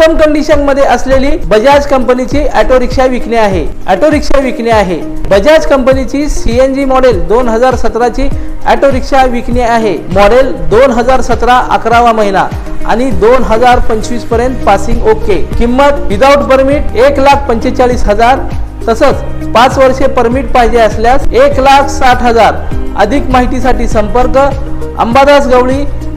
उत्तम कंडिशनमध्ये असलेली बजाज कंपनीची ऑटो रिक्षा विकणे आहे. ऑटो रिक्षा विकणे आहे. बजाज कंपनीची सीएनजी मॉडेल दोन हजार सतराची ऑटो रिक्षा विकणे आहे. मॉडेल दोन हजार सतरा अकरावा महिना आणि दोन हजार पंचवीसपर्यंत पासिंग ओके किंमत विदाउट परमिट एक लाख पंचेचाळीस हजार तसंच पाच वर्षे परमिट पाहिजे असल्यास एक लाख साठ हजार. अधिक माहितीसाठी संपर्क अंबादास गवळी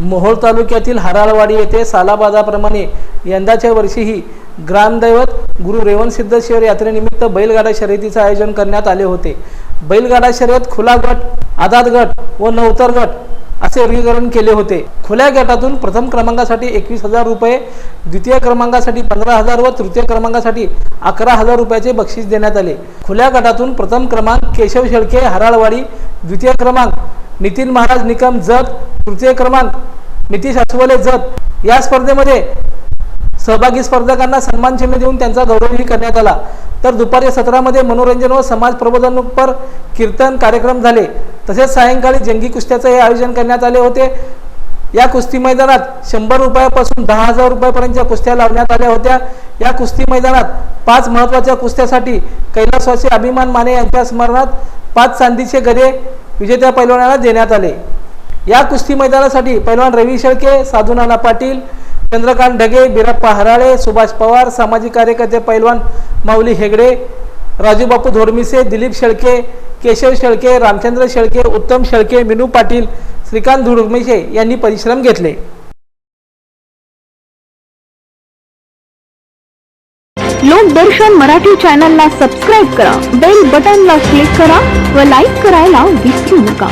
मोहोळ तालुक्यातील हराळवाडी येथे सालाबादाप्रमाणे यंदाच्या वर्षीही ग्रामदैवत गुरु रेवणसिद्धेश्वर यात्रेनिमित्त बैलगाडा शर्यतीचे आयोजन करण्यात आले होते. बैलगाडा शर्यत खुला गट आदात गट व नवतर गट असे वर्गीकरण केले होते. खुल्या गटातून प्रथम क्रमांकासाठी एकवीस हजार रुपये द्वितीय क्रमांकासाठी पंधरा हजार व तृतीय क्रमांकासाठी अकरा हजार रुपयाचे बक्षीस देण्यात आले. खुल्या गटातून प्रथम क्रमांक केशव शेळके हराळवाडी द्वितीय क्रमांक नितीन महाराज निकम जत तृतीय क्रमांक नितीश अस्वले जत या स्पर्धेमध्ये सहभागी स्पर्धकांना सन्मान चिन्ह देऊन त्यांचा गौरवही करण्यात आला. तर दुपारी सत्रामध्ये मनोरंजन व समाज प्रबोधनपर कीर्तन कार्यक्रम झाले. तसेच सायंकाळी जंगी कुस्त्याचं हे आयोजन करण्यात आले होते. या कुस्ती मैदानात शंभर रुपयापासून दहा हजार रुपयापर्यंतच्या कुस्त्या लावण्यात आल्या होत्या या कुस्ती मैदानात पाच महत्त्वाच्या कुस्त्यासाठी कैलासवासी अभिमान माने यांच्या स्मरणात पाच चांदीचे गदे विजेत्या पैलवानाला देण्यात आले. या कुस्ती मैदानासाठी पैलवान रवी शेळके साधुनाना पाटील चंद्रकांत ढगे बिरप्पा हराळे सुभाष पवार सामाजिक कार्यकर्ते पैलवान माऊली हेगडे राजूबापू धोरमिसे दिलीप शेळके केशव शेळके रामचंद्र शेळके उत्तम शेळके मिनू पाटील श्रीकांत धुडमिसे यांनी परिश्रम घेतले. लोकदर्शन मराठी चॅनलला सबस्क्राईब करा बेल बटनला क्लिक करा व लाईक करायला विसरू नका.